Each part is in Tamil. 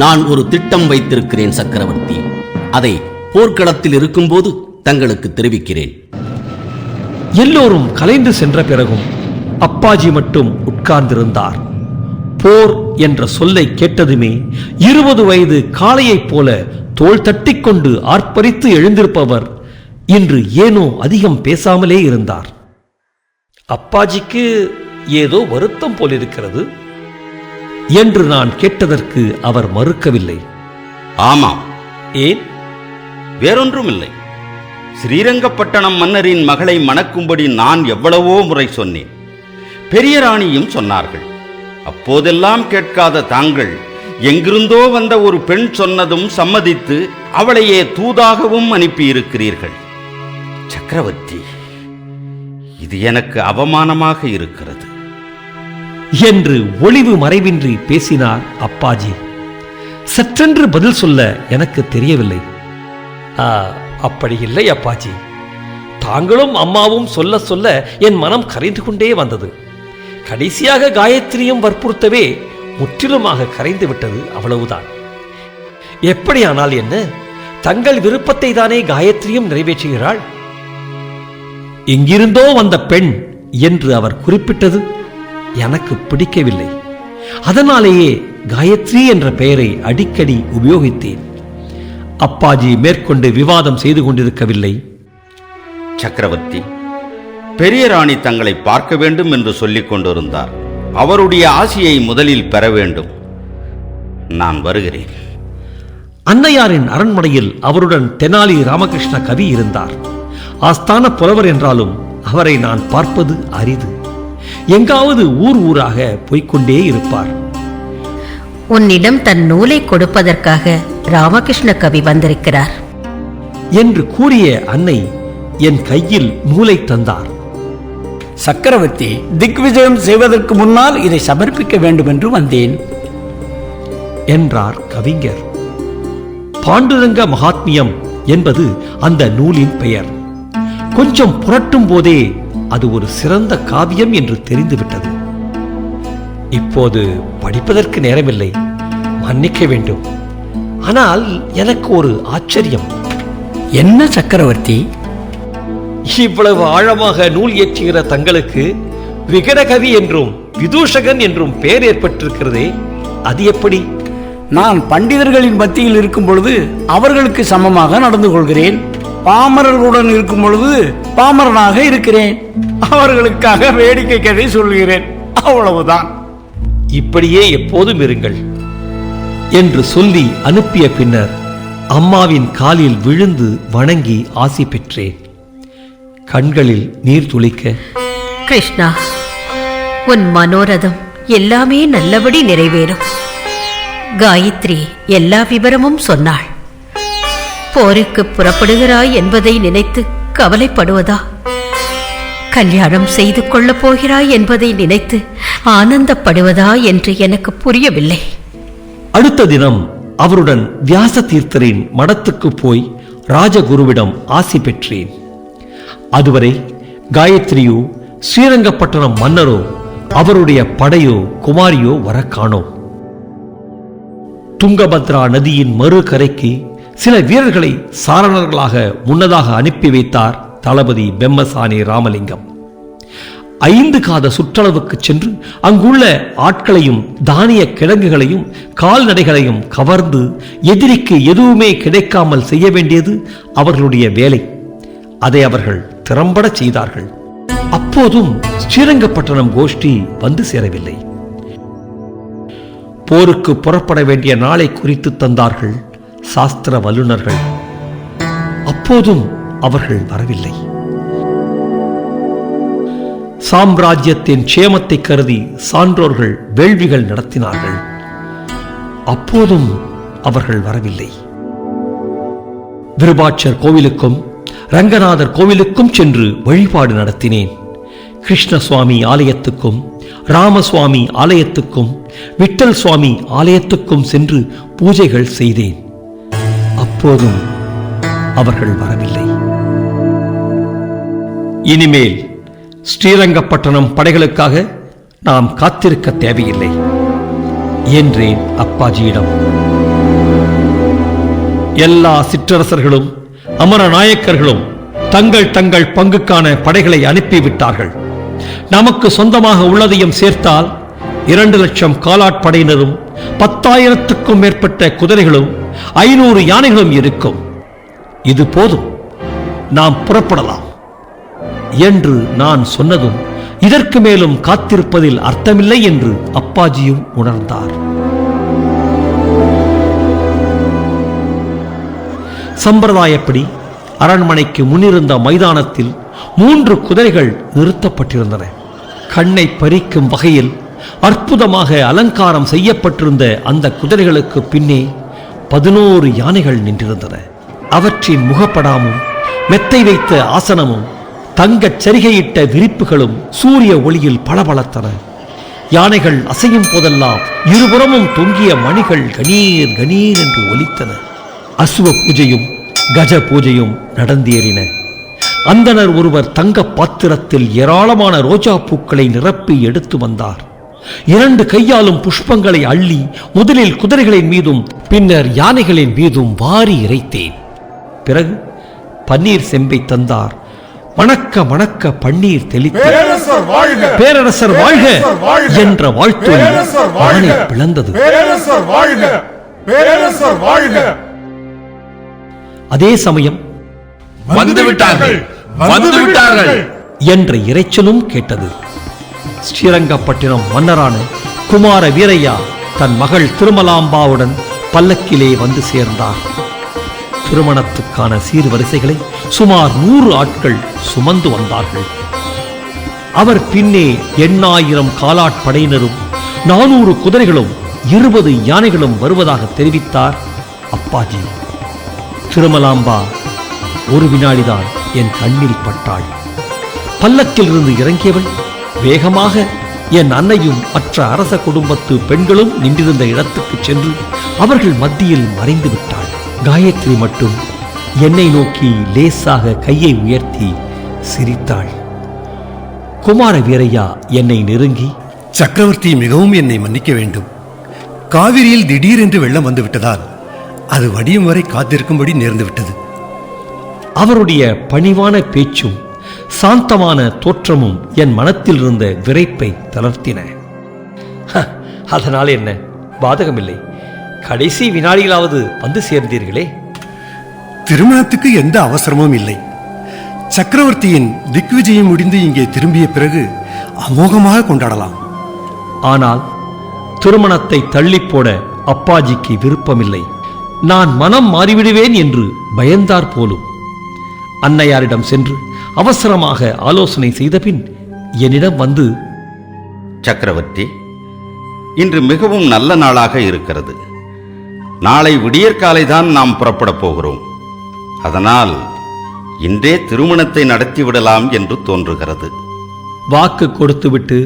நான் ஒரு திட்டம் வைத்திருக்கிறேன் சக்கரவர்த்தி. அதை போர்க்களத்தில் இருக்கும்போது தங்களுக்கு தெரிவிக்கிறேன். எல்லோரும் கலைந்து சென்ற பிறகும் அப்பாஜி மட்டும் உட்கார்ந்திருந்தார். போர் என்ற சொல்லை கேட்டதுமே இருபது வயது காளையைப் போல தோள் தட்டிக்கொண்டு ஆர்ப்பரித்து எழுந்திருப்பவர் இன்று ஏனோ அதிகம் பேசாமலே இருந்தார். அப்பாஜிக்கு ஏதோ வருத்தம் போலிருக்கிறது. என்று நான் கேட்டதற்கு அவர் மறுக்கவில்லை. ஆமாம். ஏன்? வேறொன்றும் இல்லை ஸ்ரீரங்கப்பட்டணம் மன்னரின் மகளை மணக்கும்படி நான் எவ்வளவோ முறை சொன்னேன். பெரிய ராணியும் சொன்னார்கள். அப்போதெல்லாம் கேட்காத தாங்கள் எங்கிருந்தோ வந்த ஒரு பெண் சொன்னதும் சம்மதித்து அவளையே தூதாகவும் அனுப்பியிருக்கிறீர்கள். சக்கரவர்த்தி இது எனக்கு அவமானமாக இருக்கிறது. என்று ஒளிவு மறைவின்றி பேசினார் அப்பாஜி. சற்றென்று பதில் சொல்ல எனக்கு தெரியவில்லை. அப்படி இல்லை அப்பாஜி. தாங்களும் அம்மாவும் சொல்ல சொல்ல என் மனம் கரைந்து கொண்டே வந்தது. கடைசியாக காயத்ரியும் வற்புறுத்தவே முற்றிலுமாக கரைந்து விட்டது அவ்வளவுதான். எப்படியானால் என்ன? தங்கள் விருப்பத்தை தானே காயத்ரியும் நிறைவேற்றுகிறாள்? எங்கிருந்தோ வந்த பெண் என்று அவர் குறிப்பிட்டது. எனக்கு பிடிக்கவில்லை. அதனாலேயே காயத்ரி என்ற பெயரை அடிக்கடி உபயோகித்தேன். அப்பாஜி மேற்கொண்டு விவாதம் செய்து கொண்டிருக்கவில்லை. சக்கரவர்த்தி பெரிய ராணி தங்களை பார்க்க வேண்டும் என்று சொல்லிக் கொண்டிருந்தார். அவருடைய ஆசியை முதலில் பெற வேண்டும். நான் வருகிறேன். அன்னையாரின் அரண்மனையில் அவருடன் தெனாலி ராமகிருஷ்ண கவி இருந்தார். ஆஸ்தான புலவர் என்றாலும் அவரை நான் பார்ப்பது அரிது. எங்காவது ஊர் ஊராக போய்க்கொண்டே இருப்பார். உன்னிடம் தன் நூலை கொடுப்பதற்காக ராமகிருஷ்ண கவி வந்திருக்கிறார். என்று கூறிய அன்னை என் கையில் நூலை தந்தார். சக்கரவர்த்தி திக்விஜயம் செய்வதற்கு முன்னால் இதை சமர்ப்பிக்க வேண்டும் என்று வந்தேன் என்றார் கவிஞர். பாண்டுரங்க மகாத்மியம் என்பது அந்த நூலின் பெயர். கொஞ்சம் புரட்டும் போதே அது ஒரு சிறந்த காவியம் என்று தெரிந்துவிட்டது. இப்போது படிப்பதற்கு நேரமில்லை. மன்னிக்க வேண்டும். ஆனால் எனக்கு ஒரு ஆச்சரியம். என்ன சக்கரவர்த்தி? இவ்வளவு ஆழமாக நூல் இயற்றுகிற தங்களுக்கு விகடகவி என்றும் விதூஷகன் என்றும் பெயர் ஏற்பட்டிருக்கிறதே அது எப்படி? நான் பண்டிதர்களின் மத்தியில் இருக்கும் பொழுது அவர்களுக்கு சமமாக நடந்து கொள்கிறேன். பாமரர்களுடன் இருக்கும் பொழுது பாமரனாக இருக்கிறேன். அவர்களுக்காக வேடிக்கை கதை சொல்கிறேன். அவ்வளவுதான். இப்படியே எப்போதும் இருங்கள். என்று சொல்லி அனுப்பிய பின்னர் அம்மாவின் காலில் விழுந்து வணங்கி ஆசி பெற்றேன். கண்களில் நீர் துளிக்க. கிருஷ்ணா உன் மனோரதம் எல்லாமே நல்லபடி நிறைவேறும். காயத்ரி எல்லா விவரமும் சொன்னாள். போருக்கு புறப்படுகிறாய் என்பதை நினைத்து கவலைப்படுவதா? கல்யாணம் செய்து கொள்ளப் போகிறாய் என்பதை நினைத்து ஆனந்தப்படுவதா என்று எனக்கு புரியவில்லை. அடுத்த தினம் அவருடன் வியாச தீர்த்தரின் மடத்துக்கு போய் ராஜகுருவிடம் ஆசி பெற்றேன். அதுவரை காயத்ரியோ ஸ்ரீரங்கப்பட்டணம் மன்னரோ அவருடைய படையோ குமாரியோ வர காணோம். துங்கபத்ரா நதியின் மறு கரைக்கு சில வீரர்களை சாரணர்களாக முன்னதாக அனுப்பி வைத்தார் தளபதி பெம்மசானி ராமலிங்கம். ஐந்து காத சுற்றளவுக்கு சென்று அங்குள்ள ஆட்களையும் தானிய கிழங்குகளையும் கால்நடைகளையும் கவர்ந்து எதிரிக்கு எதுவுமே கிடைக்காமல் செய்ய வேண்டியது அவர்களுடைய வேலை. அதை அவர்கள் திறம்பட செய்தார்கள். அப்போதும் ஸ்ரீரங்கப்பட்டணம் கோஷ்டி வந்து சேரவில்லை. போருக்கு புறப்பட வேண்டிய நாளை குறித்து தந்தார்கள் சாஸ்திர வல்லுனர்கள் அப்போதும் அவர்கள் வரவில்லை. சாம்ராஜ்யத்தின் க்ஷேமத்தை கருதி சான்றோர்கள் வேள்விகள் நடத்தினார்கள். அப்போதும் அவர்கள் வரவில்லை. விருபாட்சர் கோவிலுக்கும் ரங்கநாதர் கோவிலுக்கும் சென்று வழிபாடு நடத்தினேன். கிருஷ்ணசுவாமி ஆலயத்துக்கும் ராமசுவாமி ஆலயத்துக்கும் விட்டல் சுவாமி ஆலயத்துக்கும் சென்று பூஜைகள் செய்தேன். அப்போதும் அவர்கள் வரவில்லை. இனிமேல் ஸ்ரீரங்கப்பட்டணம் படைகளுக்காக நாம் காத்திருக்க தேவையில்லை என்றேன் அப்பாஜியிடம். எல்லா சிற்றரசர்களும் அமர நாயக்கர்களும் தங்கள் தங்கள் பங்குக்கான படைகளை அனுப்பிவிட்டார்கள். நமக்கு சொந்தமாக உள்ளதையும் சேர்த்தால் இரண்டு லட்சம் காலாட்படையினரும் பத்தாயிரத்துக்கும் மேற்பட்ட குதிரைகளும் ஐநூறு யானைகளும் இருக்கும். இது போதும். நாம் புறப்படலாம். என்று நான் சொன்னதும் இதற்கு மேலும் காத்திருப்பதில் அர்த்தமில்லை என்று அப்பாஜியும் உணர்ந்தார். சம்பிரதாயப்படி அரண்மனைக்கு முன்னிருந்த மைதானத்தில் மூன்று குதிரைகள் நிறுத்தப்பட்டிருந்தன. கண்ணை பறிக்கும் வகையில் அற்புதமாக அலங்காரம் செய்யப்பட்டிருந்த அந்த குதிரைகளுக்கு பின்னே பதினோரு யானைகள் நின்றிருந்தன. அவற்றின் முகப்படாமும் மெத்தை வைத்த ஆசனமும் தங்கச் சரிகையிட்ட விரிப்புகளும் சூரிய ஒளியில் பளபளத்தன. யானைகள் அசையும் போதெல்லாம் இருபுறமும் தொங்கிய மணிகள் கணீர் கணீர் என்று ஒலித்தன. அசுவ பூஜையும் கஜ பூஜையும் நடந்தேறின. அந்தனர் ஒருவர் தங்க பாத்திரத்தில் ஏராளமான ரோஜா பூக்களை நிரப்பி எடுத்து வந்தார். இரண்டு கையாலும் புஷ்பங்களை அள்ளி முதலில் குதிரைகளின் மீதும் பின்னர் யானைகளின் மீதும் வாரி இறைத்தேன். பிறகு பன்னீர் செம்பை தந்தார். மணக்க மணக்க பன்னீர் தெளித்தார் பேரரசர் வாழ்க! என்ற! வானை பிளந்தது. அதே சமயம் வந்து விட்டார்கள் வந்து விட்டார்கள் என்ற இரைச்சலும் கேட்டது. ஸ்ரீரங்கப்பட்டினம் மன்னரான குமார வீரையா தன் மகள் திருமலாம்பாவுடன் பல்லக்கிலே வந்து சேர்ந்தார் திருமணத்துக்கான சீர்வரிசைகளை சுமார் நூறு ஆட்கள் சுமந்து வந்தார்கள். அவர் பின்னே எண்ணாயிரம் காலாட்படையினரும் நானூறு குதிரைகளும் இருபது யானைகளும் வருவதாக தெரிவித்தார். அப்பாஜி திருமலாம்பா ஒரு வினாடிதான் என் கண்ணில் பட்டாள் பல்லக்கில் இருந்து இறங்கியவள் வேகமாக என் அன்னையும் மற்ற அரச குடும்பத்து பெண்களும் நின்றிருந்த இடத்துக்கு சென்று அவர்கள் மத்தியில் மறைந்து விட்டாள். காயத்ரி மட்டும் என்னை நோக்கி லேசாக கையை உயர்த்தி சிரித்தாள். குமார வீரையா என்னை நெருங்கி சக்கரவர்த்தி மிகவும் என்னை மன்னிக்க வேண்டும். காவிரியில் திடீரென்று வெள்ளம் வந்து விட்டதால் அது வடியும் வரை காத்திருக்கும்படி நேர்ந்து விட்டது. அவருடைய பணிவான பேச்சும் சாந்தமான தோற்றமும் என் மனத்தில் இருந்த விரைப்பை தளர்த்தின. "ஹ, அதனால் என்ன? பாதகமில்லை. கடைசி வினாடிகளாவது வந்து சேர்ந்தீர்களே. திருமணத்துக்கு எந்த அவசரமும் இல்லை. சக்கரவர்த்தியின் திக்விஜயம் முடிந்து இங்கே திரும்பிய பிறகு அமோகமாக கொண்டாடலாம். ஆனால் திருமணத்தை தள்ளிப் போட அப்பாஜிக்கு விருப்பமில்லை. நான் மனம் மாறிவிடுவேன் என்று பயந்தார் போலும். அன்னையாரிடம் சென்று அவசரமாக ஆலோசனை செய்தபின் என்னிடம் வந்து சக்கரவர்த்தி இன்று மிகவும் நல்ல நாளாக இருக்கிறது. நாளை விடியற்காலை தான் நாம் புறப்படப் போகிறோம். அதனால் இன்றே திருமணத்தை நடத்திவிடலாம் என்று தோன்றுகிறது. வாக்கு கொடுத்துவிட்டு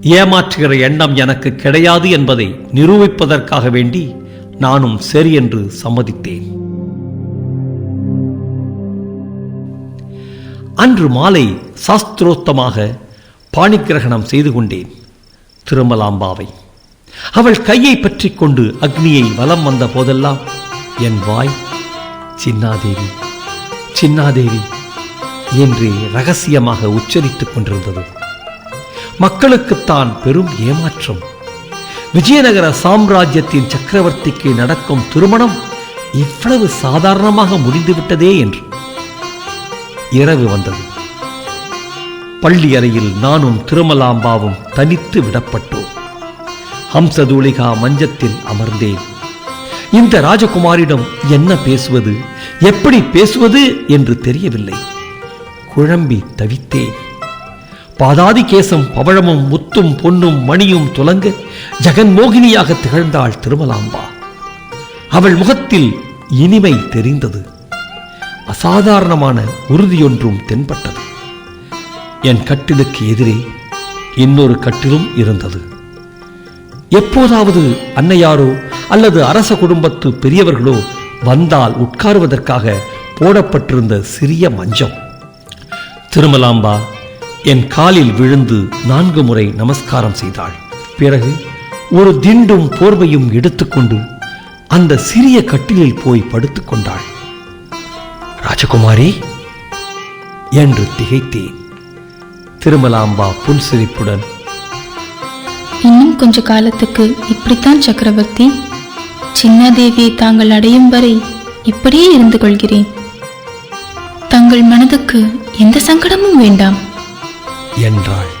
ஏமாற்றுகிற எண்ணம் எனக்கு கிடையாது என்பதை நிரூபிப்பதற்காக வேண்டி நானும் சரி என்று சம்மதித்தேன். அன்று மாலை சாஸ்திரோத்தமாக பாணிகிரகணம் செய்து கொண்டேன். திருமலாம்பாவை. அவள் கையை பற்றி கொண்டு அக்னியை வலம் வந்த போதெல்லாம் என் வாய் சின்னாதேவி சின்னாதேவி என்று ரகசியமாக உச்சரித்துக் கொண்டிருந்தது. மக்களுக்குத்தான் பெரும் ஏமாற்றம். விஜயநகர சாம்ராஜ்யத்தின் சக்கரவர்த்திக்கு நடக்கும் திருமணம் இவ்வளவு சாதாரணமாக முடிந்துவிட்டதே என்று இரவு வந்தது. பள்ளி அறையில் நானும் திருமலாம்பாவும் தனித்து விடப்பட்டோம். ஹம்சதூளிகா மஞ்சத்தில் அமர்ந்தேன். இந்த ராஜகுமாரிடம் என்ன பேசுவது எப்படி பேசுவது என்று தெரியவில்லை. குழம்பி தவித்தேன். பாதாதி கேசம் பவழமும் முத்தும் பொன்னும் மணியும் துலங்க ஜெகன்மோகினியாக திகழ்ந்தாள் திருமலாம்பா. அவள் முகத்தில் இனிமை தெரிந்தது. அசாதாரணமான உறுதியொன்றும் தென்பட்டது. என் கட்டிலுக்கு எதிரே இன்னொரு கட்டிலும் இருந்தது. எப்போதாவது அன்னையாரோ அல்லது அரச குடும்பத்து பெரியவர்களோ வந்தால் உட்காருவதற்காக போடப்பட்டிருந்த சிறிய மஞ்சம். திருமலாம்பா என் காலில் விழுந்து நான்கு முறை நமஸ்காரம் செய்தாள். பிறகு ஒரு திண்டும் போர்வையும் எடுத்துக்கொண்டு அந்த சிறிய கட்டிலில் போய் படுத்துக் கொண்டாள் ராஜகுமாரி என்று திகைத்தேன். திருமலாம்பா புன்சிரிப்புடன் இன்னும் கொஞ்ச காலத்துக்கு இப்படித்தான் சக்கரவர்த்தி சின்னாதேவியை தாங்கள் அடையும் வரை இப்படியே இருந்து கொள்கிறேன். தங்கள் மனதுக்கு எந்த சங்கடமும் வேண்டாம். என்றாள்.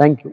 தேங்க்யூ